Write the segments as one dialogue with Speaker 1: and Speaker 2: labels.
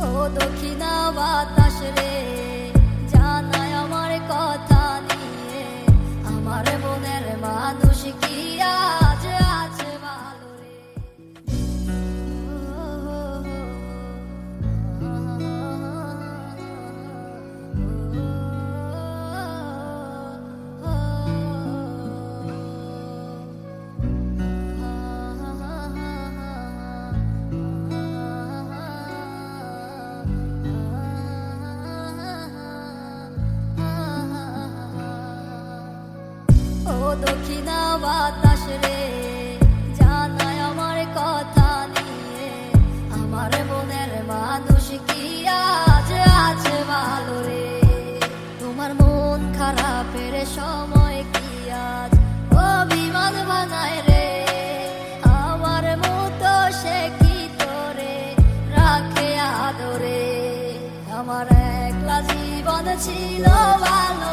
Speaker 1: ও দক্ষিণা বাতাস রে জানাই দক্ষিণা বাতাস রে জানাই আমার কথা নিয়ে। আমার মনের মানুষ কি আজ আছে তোমার মন খারাপের সময় কি আজ অভিমান বানায় রে? আমার মতো সে কি তোরে রাখে আদরে? আমার একলা জীবন ছিল ভালো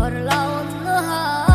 Speaker 1: Lord, Lord, Lord.